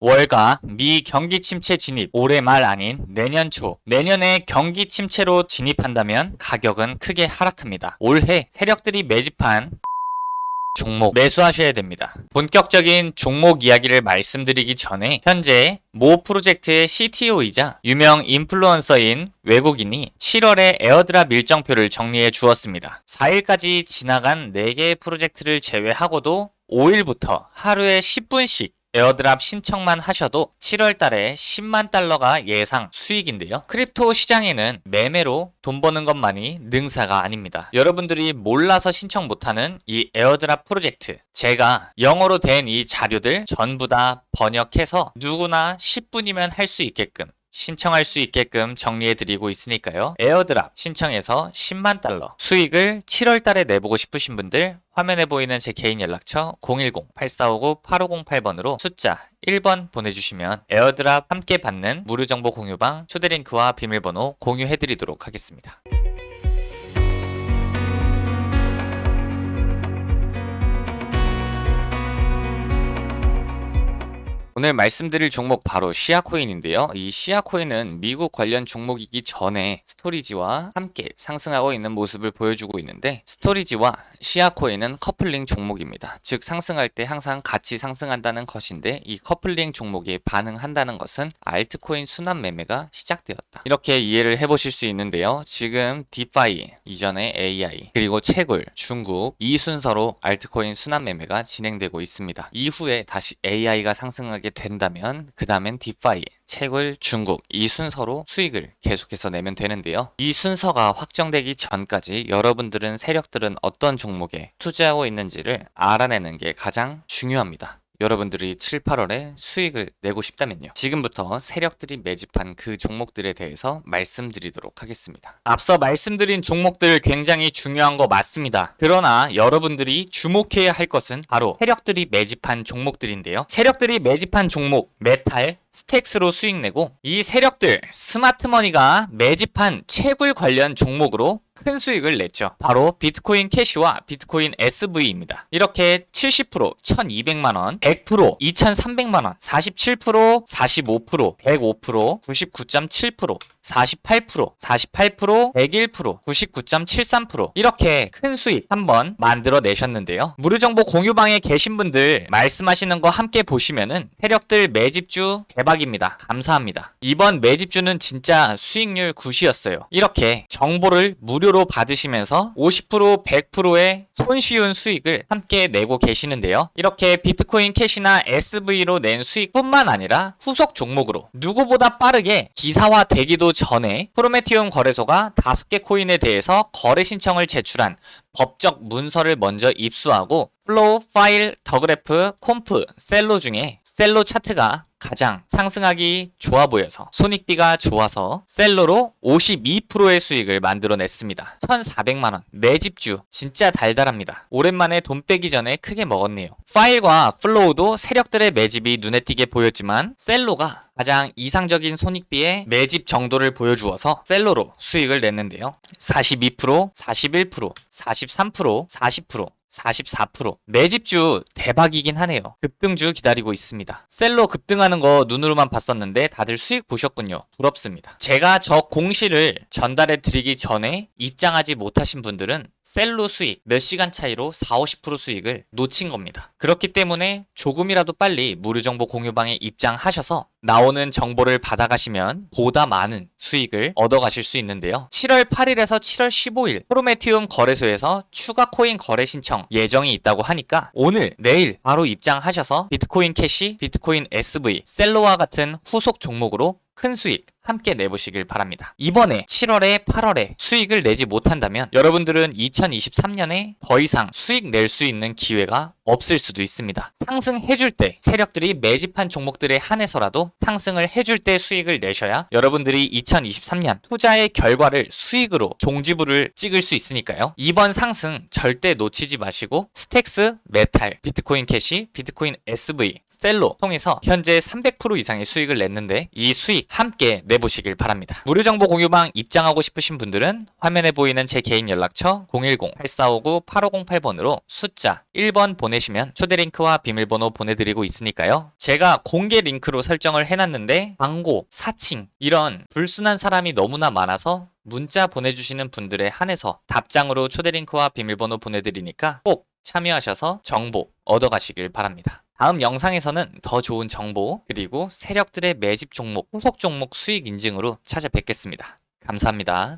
월가 미 경기 침체 진입 올해 말 아닌 내년 초 내년에 경기 침체로 진입한다면 가격은 크게 하락합니다. 올해 세력들이 매집한 종목 매수하셔야 됩니다. 본격적인 종목 이야기를 말씀드리기 전에 현재 모 프로젝트의 CTO이자 유명 인플루언서인 외국인이 7월에 에어드랍 일정표를 정리해 주었습니다. 4일까지 지나간 4개의 프로젝트를 제외하고도 5일부터 하루에 10분씩 에어드랍 신청만 하셔도 7월 달에 10만 달러가 예상 수익인데요. 크립토 시장에는 매매로 돈 버는 것만이 능사가 아닙니다. 여러분들이 몰라서 신청 못하는 이 에어드랍 프로젝트 제가 영어로 된 이 자료들 전부 다 번역해서 누구나 10분이면 할 수 있게끔 신청할 수 있게끔 정리해 드리고 있으니까요. 에어드랍 신청해서 10만 달러 수익을 7월 달에 내보고 싶으신 분들 화면에 보이는 제 개인 연락처 010-8459-8508번으로 숫자 1번 보내주시면 에어드랍 함께 받는 무료 정보 공유방 초대 링크와 비밀번호 공유해 드리도록 하겠습니다. 오늘 말씀드릴 종목 바로 시아코인인데요. 이 시아코인은 미국 관련 종목이기 전에 스토리지와 함께 상승하고 있는 모습을 보여주고 있는데 스토리지와 시아코인은 커플링 종목입니다. 즉 상승할 때 항상 같이 상승한다는 것인데 이 커플링 종목에 반응한다는 것은 알트코인 순환 매매가 시작되었다. 이렇게 이해를 해보실 수 있는데요. 지금 디파이, 이전에 AI, 그리고 채굴, 중국 이 순서로 알트코인 순환 매매가 진행되고 있습니다. 이후에 다시 AI가 상승하게 된다면 그 다음엔 디파이, 채굴, 중국 이 순서로 수익을 계속해서 내면 되는데요. 이 순서가 확정되기 전까지 여러분들은 세력들은 어떤 종목에 투자하고 있는지를 알아내는 게 가장 중요합니다. 여러분들이 7, 8월에 수익을 내고 싶다면요. 지금부터 세력들이 매집한 그 종목들에 대해서 말씀드리도록 하겠습니다. 앞서 말씀드린 종목들 굉장히 중요한 거 맞습니다. 그러나 여러분들이 주목해야 할 것은 바로 세력들이 매집한 종목들인데요. 세력들이 매집한 종목, 메탈, 스택스로 수익 내고 이 세력들 스마트머니가 매집한 채굴 관련 종목으로 큰 수익을 냈죠. 바로 비트코인 캐시와 비트코인 SV입니다. 이렇게 70%, 1200만 원, 100%, 2300만 원, 47%, 45%, 105%, 99.7%, 48%, 48%, 101%, 99.73% 이렇게 큰 수익 한번 만들어 내셨는데요. 무료 정보 공유방에 계신 분들 말씀하시는 거 함께 보시면은 세력들 매집주 대박입니다. 감사합니다. 이번 매집주는 진짜 수익률 굿이었어요. 이렇게 정보를 무료로 받으시면서 50% 100%의 손쉬운 수익을 함께 내고 계시는데요. 이렇게 비트코인 캐시나 SV로 낸 수익뿐만 아니라 후속 종목으로 누구보다 빠르게 기사화 되기도 전에 프로메티움 거래소가 5개 코인에 대해서 거래 신청을 제출한 법적 문서를 먼저 입수하고 플로우, 파일, 더그래프, 콤프, 셀로 중에 셀로 차트가 가장 상승하기 좋아 보여서 손익비가 좋아서 셀로로 52%의 수익을 만들어냈습니다. 1,400만원 매집주 진짜 달달합니다. 오랜만에 돈 빼기 전에 크게 먹었네요. 파일과 플로우도 세력들의 매집이 눈에 띄게 보였지만 셀로가 가장 이상적인 손익비의 매집 정도를 보여주어서 셀로로 수익을 냈는데요. 42%, 41%, 43%, 40%, 44% 매집주 대박이긴 하네요. 급등주 기다리고 있습니다. 셀로 급등하는 거 눈으로만 봤었는데 다들 수익 보셨군요. 부럽습니다. 제가 저 공시를 전달해 드리기 전에 입장하지 못하신 분들은 셀로 수익 몇 시간 차이로 4, 50% 수익을 놓친 겁니다. 그렇기 때문에 조금이라도 빨리 무료 정보 공유방에 입장하셔서 나오는 정보를 받아가시면 보다 많은 수익을 얻어가실 수 있는데요. 7월 8일에서 7월 15일 프로메티움 거래소에서 추가 코인 거래 신청 예정이 있다고 하니까 오늘 내일 바로 입장하셔서 비트코인 캐시, 비트코인 SV, 셀로와 같은 후속 종목으로 큰 수익 함께 내보시길 바랍니다. 이번에 7월에 8월에 수익을 내지 못한다면 여러분들은 2023년에 더 이상 수익 낼 수 있는 기회가 없을 수도 있습니다. 상승해줄 때 세력들이 매집한 종목들에 한해서라도 상승을 해줄 때 수익을 내셔야 여러분들이 2023년 투자의 결과를 수익으로 종지부를 찍을 수 있으니까요. 이번 상승 절대 놓치지 마시고 스택스, 메탈, 비트코인 캐시, 비트코인 SV, 셀로 통해서 현재 300% 이상의 수익을 냈는데 이 수익 함께 내 보시길 바랍니다. 무료 정보 공유방 입장하고 싶으신 분들은 화면에 보이는 제 개인 연락처 010-8459-8508번으로 숫자 1번 보내시면 초대 링크와 비밀번호 보내드리고 있으니까요. 제가 공개 링크로 설정을 해놨는데 광고, 사칭 이런 불순한 사람이 너무나 많아서 문자 보내주시는 분들에 한해서 답장으로 초대 링크와 비밀번호 보내드리니까 꼭 참여하셔서 정보 얻어가시길 바랍니다. 다음 영상에서는 더 좋은 정보 그리고 세력들의 매집 종목, 후속 종목 수익 인증으로 찾아뵙겠습니다. 감사합니다.